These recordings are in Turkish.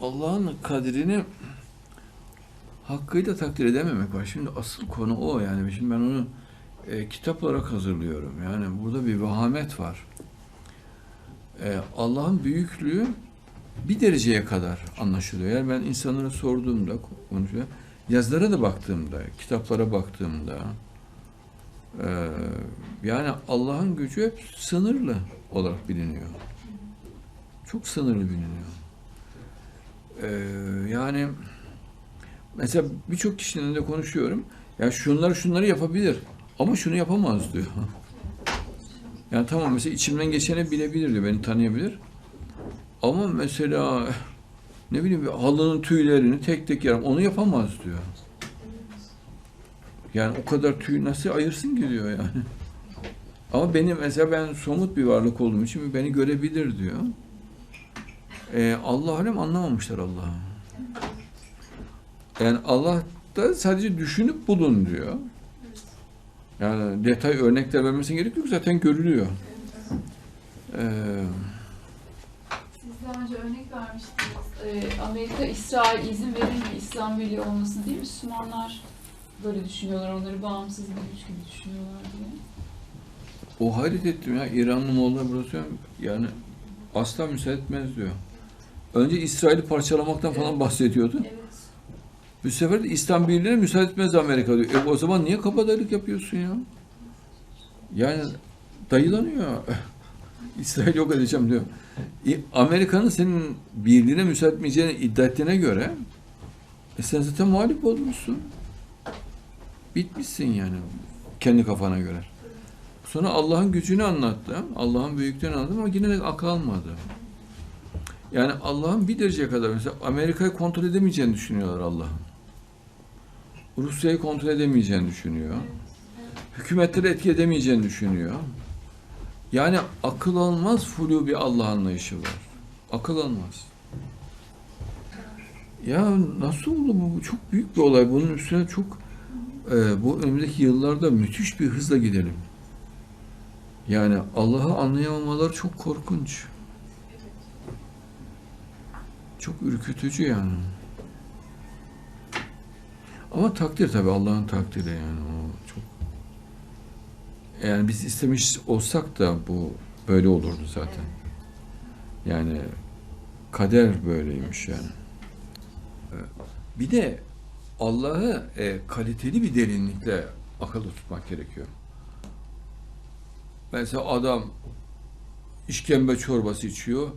Allah'ın kadrini hakkıyla takdir edememek var. Şimdi asıl konu o yani. Şimdi ben onu e, kitap olarak hazırlıyorum. Yani burada bir vahamet var. E, Allah'ın büyüklüğü bir dereceye kadar anlaşılıyor. Yani ben insanlara sorduğumda, konuşuyor, yazılara da baktığımda, kitaplara baktığımda, e, yani Allah'ın gücü hep sınırlı olarak biliniyor. Çok sınırlı biliniyor. E, yani mesela birçok kişinin de konuşuyorum. Ya şunları şunları yapabilir ama şunu yapamaz diyor. Yani tamam mesela içimden geçeni bilebilir diyor, beni tanıyabilir. Ama mesela ne bileyim halının tüylerini tek tek yaram onu yapamaz diyor. Yani o kadar tüy nasıl ayırsın ki diyor yani. Ama benim mesela ben somut bir varlık olduğum için beni görebilir diyor. Ee, Allah alem anlamamışlar Allah'ı. Yani Allah da sadece düşünüp bulun diyor. Yani detay örnekler vermesine gerek yok zaten görülüyor. Ee, Siz daha önce örnek vermiştiniz. Ee, Amerika, İsrail izin verir mi İslam Birliği olmasını değil mi? Müslümanlar böyle düşünüyorlar. Onları bağımsız bir güç gibi düşünüyorlar diye. O hayret ettim ya İranlı Molla burası yani asla müsaade etmez diyor. Önce İsrail'i parçalamaktan falan bahsediyordu. Evet. Bu sefer de İslam Birliği'ne müsaade etmez Amerika diyor. E o zaman niye kabadayılık yapıyorsun ya? Yani dayılanıyor. İsrail yok edeceğim diyor. E, Amerika'nın senin birliğine müsaade etmeyeceğini iddia ettiğine göre e sen zaten muhalif olmuşsun. Bitmişsin yani kendi kafana göre. Sonra Allah'ın gücünü anlattı. Allah'ın büyüklüğünü anlattı ama yine de akıl almadı. Yani Allah'ın bir dereceye kadar mesela Amerika'yı kontrol edemeyeceğini düşünüyorlar Allah'ın. Rusya'yı kontrol edemeyeceğini düşünüyor. Hükümetleri etki edemeyeceğini düşünüyor. Yani akıl almaz flu bir Allah anlayışı var. Akıl almaz. Ya nasıl oldu bu? Çok büyük bir olay. Bunun üstüne çok e, bu önümüzdeki yıllarda müthiş bir hızla gidelim. Yani Allah'ı anlayamamaları çok korkunç. Çok ürkütücü yani. Ama takdir tabii Allah'ın takdiri yani o çok. Yani biz istemiş olsak da bu böyle olurdu zaten. Yani kader böyleymiş yani. Bir de Allah'ı e, kaliteli bir derinlikle akılda tutmak gerekiyor. Mesela adam işkembe çorbası içiyor.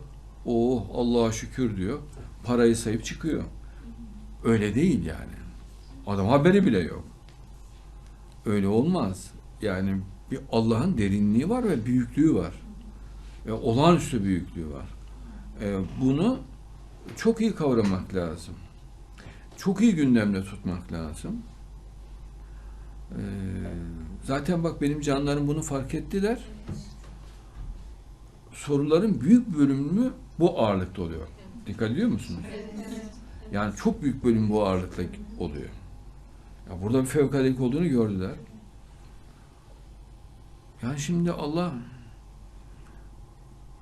Oh Allah'a şükür diyor. Parayı sayıp çıkıyor. Öyle değil yani. Adam haberi bile yok. Öyle olmaz. Yani bir Allah'ın derinliği var ve büyüklüğü var. Ve olağanüstü büyüklüğü var. Ee, bunu çok iyi kavramak lazım. Çok iyi gündemde tutmak lazım. Ee, zaten bak benim canlarım bunu fark ettiler. Soruların büyük bölümü bu ağırlıkta oluyor. Dikkat ediyor musunuz? Yani çok büyük bölüm bu ağırlıkta oluyor. Ya burada bir fevkaladelik olduğunu gördüler. Yani şimdi Allah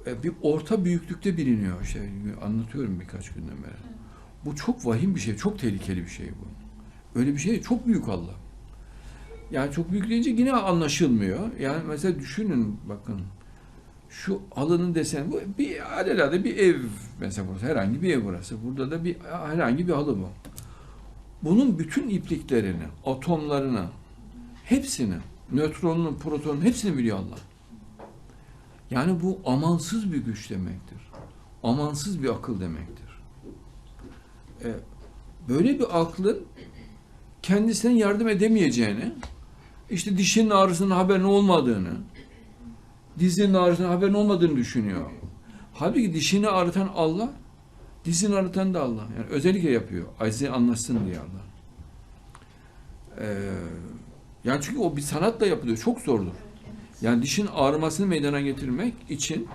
e, bir orta büyüklükte biliniyor. Şey, anlatıyorum birkaç günden beri. Bu çok vahim bir şey, çok tehlikeli bir şey bu. Öyle bir şey çok büyük Allah. Yani çok büyük deyince yine anlaşılmıyor. Yani mesela düşünün bakın. Şu halının deseni bu bir alelade bir ev mesela burası herhangi bir ev burası. Burada da bir herhangi bir halı bu. Bunun bütün ipliklerini, atomlarını, hepsini, nötronunu, protonunu hepsini biliyor Allah. Yani bu amansız bir güç demektir. Amansız bir akıl demektir. Ee, böyle bir aklın kendisine yardım edemeyeceğini, işte dişinin ağrısının haberin olmadığını, dizinin ağrısının haberin olmadığını düşünüyor. Halbuki dişini ağrıtan Allah, dizini ağrıtan da Allah. Yani özellikle yapıyor. Azize anlaşsın diye Allah. Ee, yani çünkü o bir sanatla yapılıyor. Çok zordur. Yani dişin ağrımasını meydana getirmek için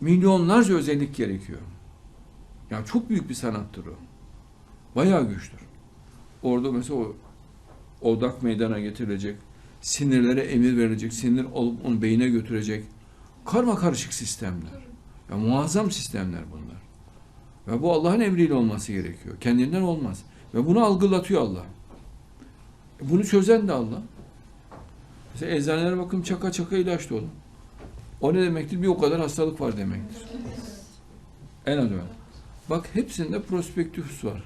milyonlarca özellik gerekiyor. Yani çok büyük bir sanattır o. Bayağı güçtür. Orada mesela o odak meydana getirilecek, sinirlere emir verilecek, sinir olup onu beyine götürecek karma karışık sistemler. Ya muazzam sistemler bunlar. Ve bu Allah'ın emriyle olması gerekiyor. Kendinden olmaz. Ve bunu algılatıyor Allah. E Bunu çözen de Allah. Mesela eczanelere bakın çaka çaka ilaç dolu. O ne demektir? Bir o kadar hastalık var demektir. En az evvel. Bak hepsinde prospektüs var.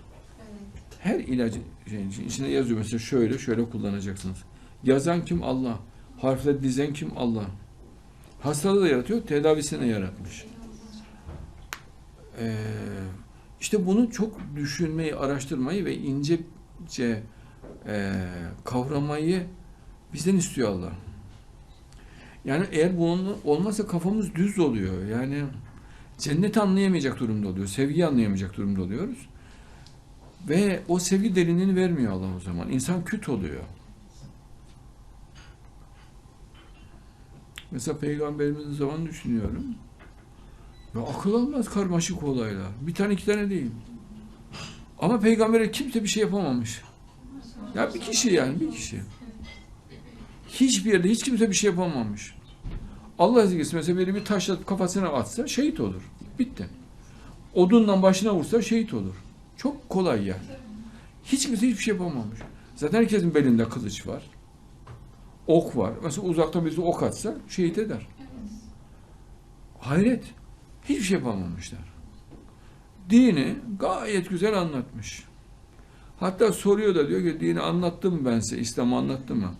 Her ilacı şeyin için- içinde yazıyor mesela şöyle şöyle kullanacaksınız. Yazan kim? Allah. Harfle dizen kim? Allah. Hastalığı da yaratıyor, tedavisini yaratmış. Ee, işte bunu çok düşünmeyi, araştırmayı ve incece e, kavramayı bizden istiyor Allah. Yani eğer bunun olmazsa kafamız düz oluyor. Yani cenneti anlayamayacak durumda oluyor. Sevgiyi anlayamayacak durumda oluyoruz. Ve o sevgi derinliğini vermiyor Allah o zaman. İnsan küt oluyor. Mesela Peygamberimizin zamanını düşünüyorum. Ya akıl almaz karmaşık olaylar. Bir tane iki tane değil. Ama peygambere kimse bir şey yapamamış. Ya bir kişi yani bir kişi. Hiçbir yerde hiç kimse bir şey yapamamış. Allah ezgisi mesela biri bir taşla kafasına atsa şehit olur. Bitti. Odunla başına vursa şehit olur. Çok kolay yani. Hiç kimse hiçbir şey yapamamış. Zaten herkesin belinde kılıç var. Ok var. Mesela uzaktan birisi ok atsa şehit eder. Hayret. Hiçbir şey yapamamışlar. Dini gayet güzel anlatmış. Hatta soruyor da diyor ki dini anlattım ben size, İslam'ı anlattım mı?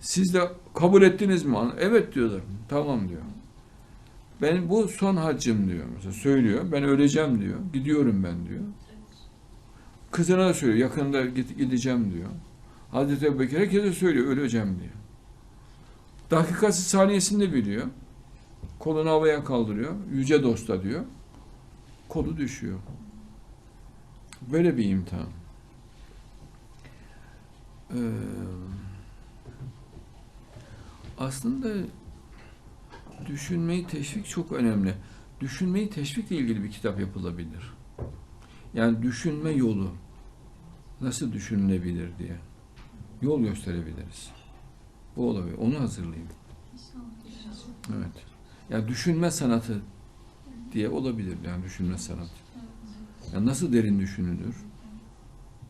Siz de kabul ettiniz mi? Evet diyorlar. Tamam diyor. Ben bu son haccım diyor. Mesela söylüyor. Ben öleceğim diyor. Gidiyorum ben diyor. Kızına da söylüyor. Yakında gideceğim diyor. Hazreti Ebubekir herkese söylüyor. Öleceğim diyor. Dakikası saniyesinde biliyor. Kolunu havaya kaldırıyor. Yüce dosta diyor. Kolu düşüyor. Böyle bir imtihan. Ee, aslında düşünmeyi teşvik çok önemli. Düşünmeyi teşvikle ilgili bir kitap yapılabilir. Yani düşünme yolu nasıl düşünülebilir diye yol gösterebiliriz. Bu olabilir. Onu hazırlayayım. Evet. Yani düşünme sanatı diye olabilir yani düşünme sanatı. Yani nasıl derin düşünülür?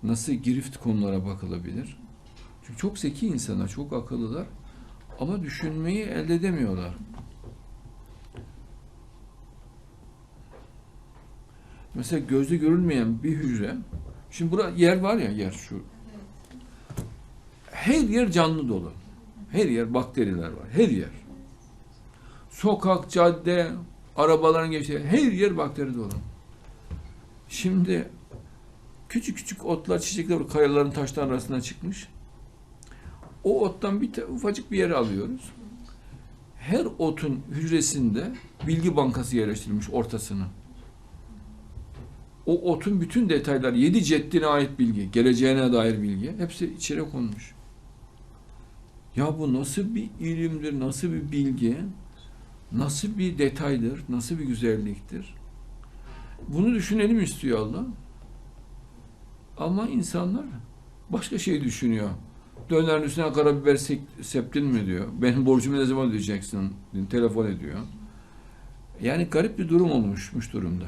Nasıl girift konulara bakılabilir? Çünkü çok zeki insanlar, çok akıllılar ama düşünmeyi elde edemiyorlar. Mesela gözle görülmeyen bir hücre, şimdi burada yer var ya yer şu. Her yer canlı dolu. Her yer bakteriler var. Her yer. Sokak, cadde, arabaların geçtiği her yer bakteri dolu. Şimdi küçük küçük otlar, çiçekler kayaların taşların arasından çıkmış. O ottan bir ufacık bir yere alıyoruz. Her otun hücresinde bilgi bankası yerleştirilmiş ortasına. O otun bütün detayları, yedi ceddine ait bilgi, geleceğine dair bilgi hepsi içeri konmuş. Ya bu nasıl bir ilimdir, nasıl bir bilgi, nasıl bir detaydır, nasıl bir güzelliktir? Bunu düşünelim istiyor Allah. Ama insanlar başka şey düşünüyor. Dönerin üstüne karabiber septin mi diyor. Benim borcumu ne zaman ödeyeceksin? Telefon ediyor. Yani garip bir durum oluşmuş durumda.